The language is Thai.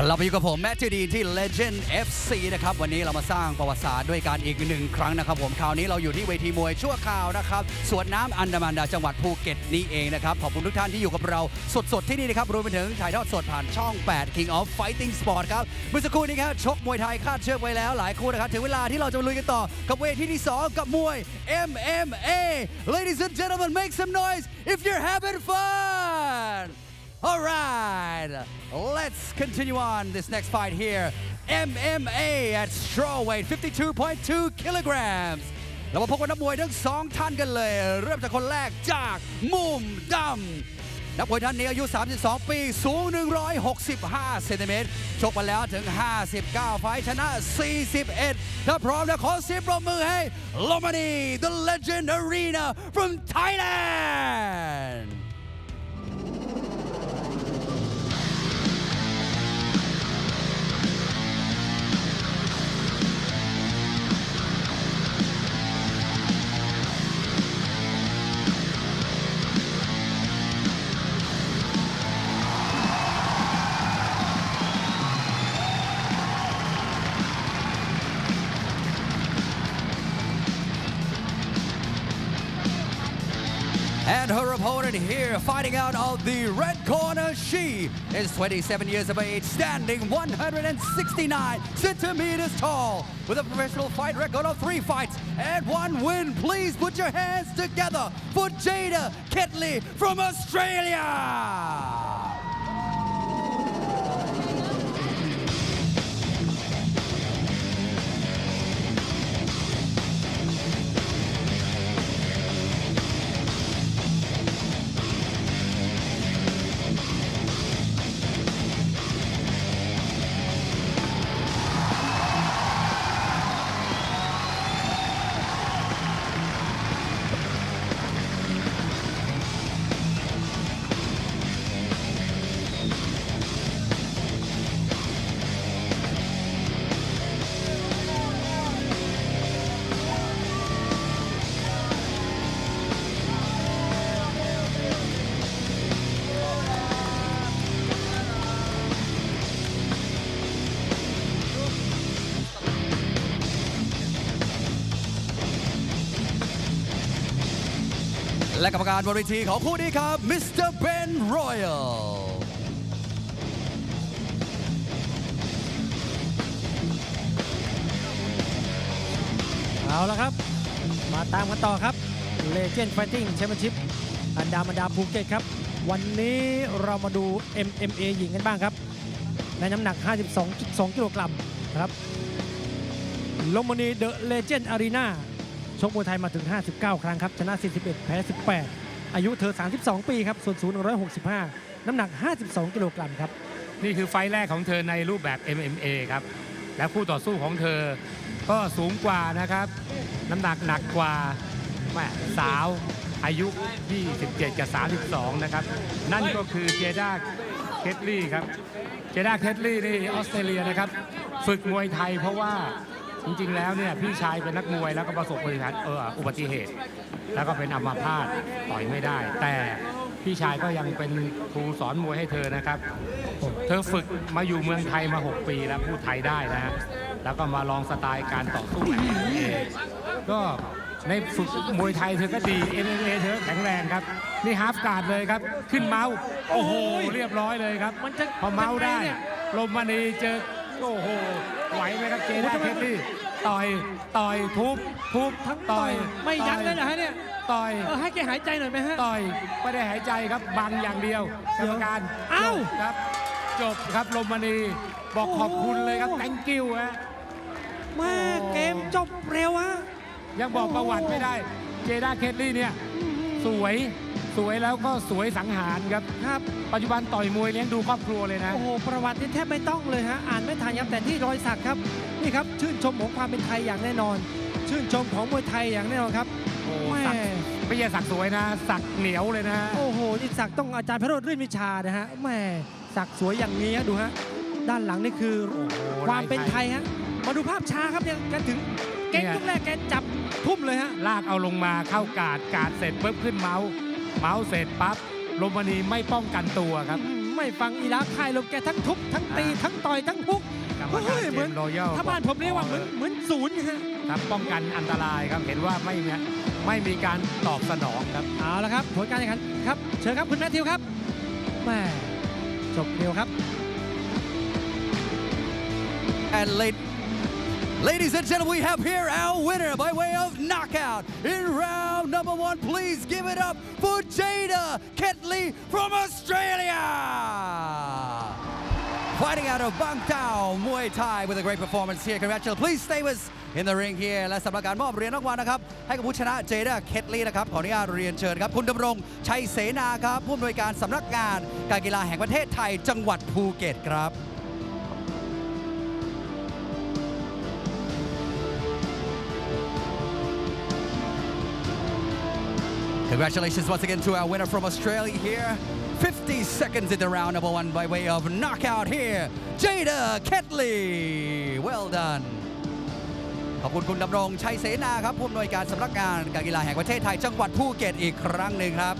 กลับมาอยู่กับผมแมทธิวดีที่ Legend FC นะครับวันนี้เรามาสร้างประวัติศาสตร์ด้วยการอีกหนึ่งครั้งนะครับ ผมคราวนี้เราอยู่ที่เวทีมวยชั่วคราวนะครับสวนน้ำอันดามันดาจังหวัดภูเก็ตนี่เองนะครับ ขอบคุณทุกท่านที่อยู่กับเราสดๆที่นี่นะครับรวมไปถึงถ่ายทอดสดผ่านช่อง 8 King of Fighting Sport ครับเมื่อสักครู่นี้ครับชกมวยไทยคาดเชือกไว้แล้วหลายคู่นะครับถึงเวลาที่เราจะมาลุยกันต่อกับเวทีที่2กับมวย MMA Ladies and gentlemen make some noise if you're having fun All right, let's continue on this next fight here. MMA at strawweight 52.2 kilograms เรามาพบกับนักมวยทั้งสองท่านกันเลย เริ่มจากคนแรกจากมุมดำนักมวยท่านนี้อายุ 32 ปี สูง 165 เซนติเมตร ชกมาแล้วถึง 59 ไฟชนะ 41 ถ้าพร้อมแล้วขอเสียงปรบมือให้ลมานี The Legend Arena from Thailand And her opponent here, fighting out of the red corner, she is 27 years of age, standing 169 centimeters tall, with a professional fight record of three fights and one win. Please put your hands together for Jada Kitley from Australia. และกรรมการบนเวทีของคู่นี้ครับมิสเตอร์เบนรอยัลเอาละครับ มาตามกันต่อครับ Legend Fighting Championship อันดามันดาภูเก็ตครับ วันนี้เรามาดู MMA หญิงกันบ้างครับ ในน้ำหนัก 52.2 กิโลกรัมนะครับลงมณีเดอะเลเจนด์อารีนา ชกมวยไทยมาถึง 59 ครั้งครับชนะ 41 แพ้ 18 อายุเธอ 32 ปีครับส่วนสูง 165 น้ำหนัก 52 กิโลกรัมครับ นี่คือไฟแรกของเธอในรูปแบบ MMA ครับ และคู่ต่อสู้ของเธอก็สูงกว่านะครับ น้ำหนักหนักกว่าแม่สาวอายุ 27 กับ 32 นะครับ นั่นก็คือเจด้าเคทลี่ครับ เจด้าเคทลี่นี่ออสเตรเลียนะครับ ฝึกมวยไทยเพราะว่า จริงๆ แล้วเนี่ยพี่ชายเป็นนักมวยแล้วก็ประสบอุบัติเหตุเอออุบัติเหตุแล้วก็เป็นอัมพาตต่อยไม่ได้ แต่พี่ชายก็ยังเป็นครูสอนมวยให้เธอนะครับ เธอฝึกมาอยู่เมืองไทยมา 6 ปีแล้วพูดไทยได้นะฮะแล้วก็มาลองสไตล์การต่อสู้แบบ MMA ก็ในฝึกมวยไทยเธอก็ดี MMA เธอแข็งแรงครับ นี่ฮาร์ฟการ์ดเลยครับ ขึ้นเมาส์โอ้โห เรียบร้อยเลยครับมันจะพอเมาส์ได้เป็นไงเนี่ยลมมณีเจอ โอ้โหไหวไหมครับเจด้าเพชรนี่ต่อยต่อยทุบทุบทั้งต่อยไม่ยั้งเลยนะฮะเนี่ยต่อยเออให้แกหายใจหน่อยไหมฮะต่อยไม่ได้หายใจครับบังอย่างเดียวกรรมการเอ้าจบครับ จบครับลมมณีบอกขอบคุณเลยครับ thank you ฮะแม่เกมจบเร็วฮะยังบอกประวัติไม่ได้ เจด้าเคทลี่เนี่ยสวย สวยแล้วก็สวยสังหารครับ ครับ ปัจจุบันต่อยมวยเลี้ยงดูครอบครัวเลยนะ โอ้โห ประวัตินี่แทบไม่ต้องเลยฮะ อ่านไม่ทันครับแต่ที่รอยสักครับ นี่ครับ ชื่นชมของความเป็นไทยอย่างแน่นอน ชื่นชมของมวยไทยอย่างแน่นอนครับโอ้แม่สักไม่ใช่สักสวยนะ สักเหนียวเลยนะ โอ้โห นี่สักต้องอาจารย์พระโรธรื่นวิชานะฮะแม่สักสวยอย่างนี้ฮะดูฮะ ด้านหลังนี่คือโอ้โหความเป็นไทยฮะ มาดูภาพช้าครับเนี่ยแกันถึงเก่งเนี่ยยกแรกแกจับทุ่มเลยฮะ ลากเอาลงมาเข้ากาดกาดเสร็จปุ๊บขึ้นเมาส์ เมาส์เสร็จปั๊บลมมณีไม่ป้องกันตัวครับอืมแไม่ฟังอีลาค่ายลมแกทั้งทุบทั้งตีอ่าทั้งต่อยทั้งพุกกรรมการเฮ้ยเจเหมือนมส์โรยัลถ้าบ้านผมเรียกว่าเหมือนเหมือนศูนย์ฮะครับป้องกันอันตรายครับเห็นว่าไม่มีไม่มีการตอบสนองครับเอาละครับผลการแข่งขันครับเชิญครับคุณแมทธิวครับแม่จบเร็วครับ And late, ladies and gentlemen, we have here our winner by way of knockout in round number one. Please give it up for Jada Ketley from Australia. Fighting out of Bangtao Muay Thai with a great performance here. Congratulations. Please stay with us in the ring here และสำหรับการมอบเหรียญรางวัลนะครับ ให้กับผู้ชนะเจด้าเคทลีนะครับ ขออนุญาตเรียนเชิญครับ คุณดำรงชัยเสนาครับ ผู้อำนวยการสำนักงานการกีฬาแห่งประเทศไทยจังหวัดภูเก็ตครับ Congratulations once again to our winner from Australia here. 50 seconds in the round number one by way of knockout here. Jada Ketley. Well done. ขอบคุณคุณดำรงชัยเสนาครับผู้อำนวยการสำนักงานการกีฬาแห่งประเทศไทยจังหวัดภูเก็ตอีกครั้งหนึ่งครับ